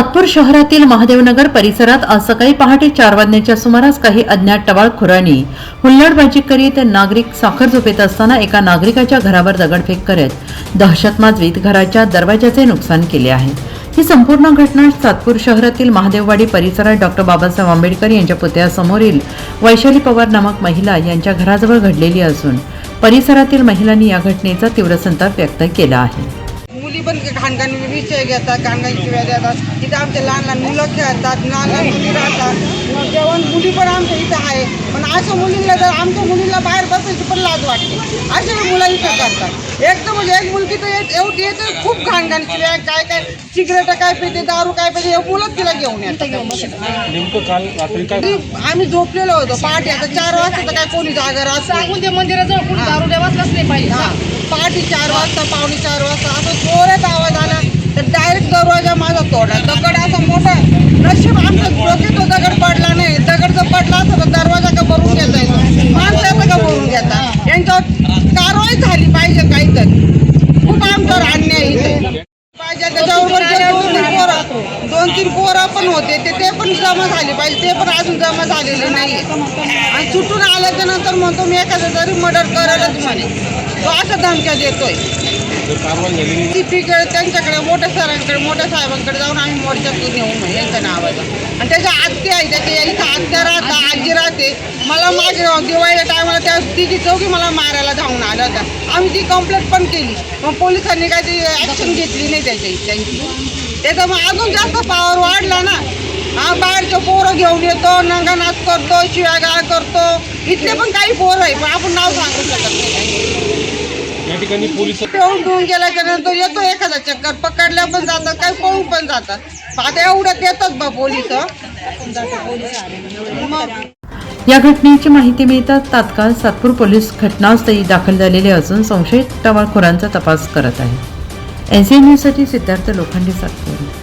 सातपूर शहरातील महादेवनगर परिसरात आज सकाळी पहाटे चार वाजण्याच्या सुमारास काही अज्ञात टवाळखोरांनी हुल्लडबाजी करीत नागरिक साखर झोपेत असताना एका नागरिकाच्या घरावर दगडफेक करत दहशत माजवीत घराच्या दरवाजाचे नुकसान केले आहे. ही संपूर्ण घटना सातपूर शहरातील महादेववाडी परिसरात डॉक्टर बाबासाहेब आंबेडकर यांच्या पुतळ्यासमोरील वैशाली पवार नामक महिला यांच्या घराजवळ घडलेली असून परिसरातील महिलांनी या घटनेचा तीव्र संताप व्यक्त केला आहे. मुली पण घाणघाण विषय घेतात घाणघाण शिव्या देतात. तिथं आमचे लहान लहान मुलं खेळतात लहान लहान मुली राहतात. जेवण मुली पण आमच्या इथं आहे. पण अशा मुलींना जर आमच्या मुलीला बाहेर बसायची पण लाज वाटते. अशा मुलं इथं करतात. एक तर म्हणजे एक मुलगी तर एवढी येते खूप घाणघाण शिव्या काय काय सिगरेट काय पिते दारू काय पिते हे मुलं तिला घेऊन येतात. नेमकं काल रात्री काय ती- आम्ही झोपलेलो होतो. पहाटे आता चार वाजता तर काय कोणी जागा राहत ते मंदिराजवळ कुणी दारू देवाच नाही पाहिजे. हा. पहाटे चार वाजता पावणे चार वाजता. असं जोरात आवाज आला तर डायरेक्ट दरवाजा माझा तोडला. दगड असा मोठा नशीब आमचं डोक्यात तो दगड पडला नाही. दगड जर पडला असता तर दरवाजा का भरून घेता येतो माणसाचा का भरून घेता? यांच्यावर कारवाई झाली पाहिजे काहीतरी. खूप आमच्यावर अन्याय इथे. पाहिजे त्याच्याबरोबर दोन तीन पोरं. दोन तीन पोरं पण होते. ते ते पण जमा झाले पाहिजे. ते पण अजून जमा झालेले नाही आणि सुटून आल्याच्यानंतर म्हणतो मी एखादं जरी मर्डर करायलाच म्हणे. तो असं धमक्या देतोय. जर त्यांच्याकडे मोठ्या सरांकडे मोठ्या साहेबांकडे जाऊन आम्ही मोर्चा घेऊन म्हणे यांच्या नावाचा. आणि त्याच्या आत्या आहे त्याच्या इथं आत्या राहता आजी राहते. मला मागे दिवाळीच्या टायमाला त्या तिघी चौघी मला मारायला धावून आल्या होत्या. आम्ही ती कंप्लेंट पण केली. मग पोलिसांनी काय ती ॲक्शन घेतली नाही त्याची त्यांची. त्याचा मग अजून जास्त पावर वाढला ना. हा बाहेरचे पोरं घेऊन येतो नंगानाच करतो शिव्या गाळ करतो. इथले पण काही पोरं आहे पण आपण नाव सांगू शकत नाही. ठिकाणी पोलीस पेऊन घेऊन गेल्याच्यानंतर येतो एखादा चक्कर पकडल्या पण जातात काही पळून पण जातात. आता एवढ्यात येतात बा पोलीस मग या घटनेची माहिती मिळताच तात्काळ सातपूर पोलीस घटनास्थळी दाखल झालेले असून संशयित टवाळखोरांचा तपास करत आहे एनसीएन न्यूजसाठी सिद्धार्थ लोखंडे सातपूर.